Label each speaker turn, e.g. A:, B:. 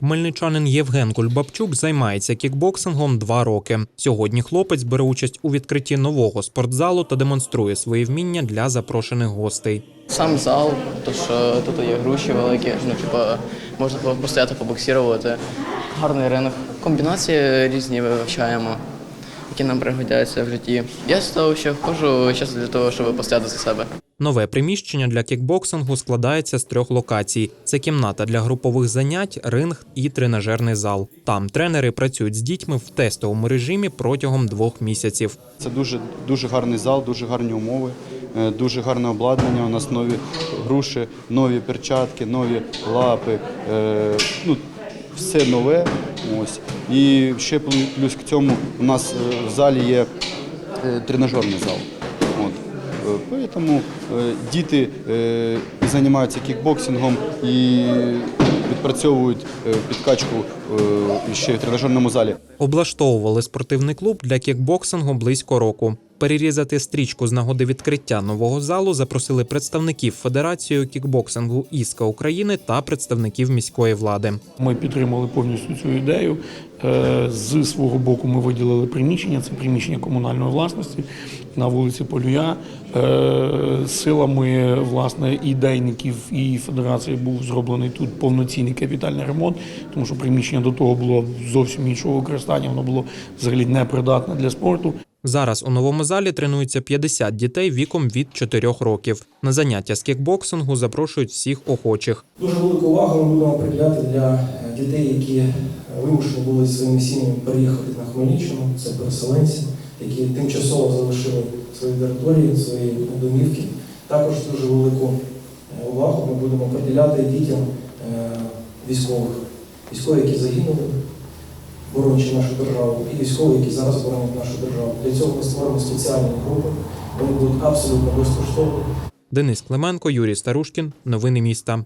A: Хмельничанин Євген Кульбабчук займається кікбоксингом два роки. Сьогодні хлопець бере участь у відкритті нового спортзалу та демонструє свої вміння для запрошених гостей.
B: Сам зал, то що тут є груші великі, ну типа можна постояти, побоксірувати. Гарний ринок. Комбінації різні вивчаємо, які нам пригодяться в житті. Я того, що ходжу часто для того, щоб постояти за себе.
A: Нове приміщення для кікбоксингу складається з трьох локацій: це кімната для групових занять, ринг і тренажерний зал. Там тренери працюють з дітьми в тестовому режимі протягом двох місяців.
C: Це дуже дуже гарний зал, дуже гарні умови, е, дуже гарне обладнання. У нас нові груші, нові перчатки, нові лапи. е, Ну, все нове. Ось. І ще плю- плюс к цьому у нас е, в залі є тренажерний зал. Тому е, діти е, займаються кікбоксингом і відпрацьовують е, підкачку ще в тренажерному залі.
A: Облаштовували спортивний клуб для кікбоксингу близько року. Перерізати стрічку з нагоди відкриття нового залу запросили представників Федерації кікбоксингу Іска України та представників міської влади.
D: Ми підтримали повністю цю ідею. Е, З свого боку ми виділили приміщення, це приміщення комунальної власності на вулиці Полюя. Е, Силами власне ідейників і федерації був зроблений тут повноцінний капітальний ремонт, тому що приміщення до того було зовсім іншого використання, воно було взагалі непридатне для спорту.
A: Зараз у новому залі тренуються 50 дітей віком від 4 років. На заняття з кікбоксингу запрошують всіх охочих.
E: Дуже велику увагу ми будемо приділяти для е, дітей, які вимушені були своїми сім'ями переїхати на Хмельниччину. Це переселенці, які тимчасово залишили свої території, свої домівки. Також дуже велику е, увагу ми будемо приділяти дітям е, військових, військові, які загинули, боронячи нашу державу, і військові, які зараз боронять нашу державу. Для цього ми створимо спеціальні групи. Вони будуть абсолютно безкоштовні.
A: Денис Клименко, Юрій Старушкін. Новини міста.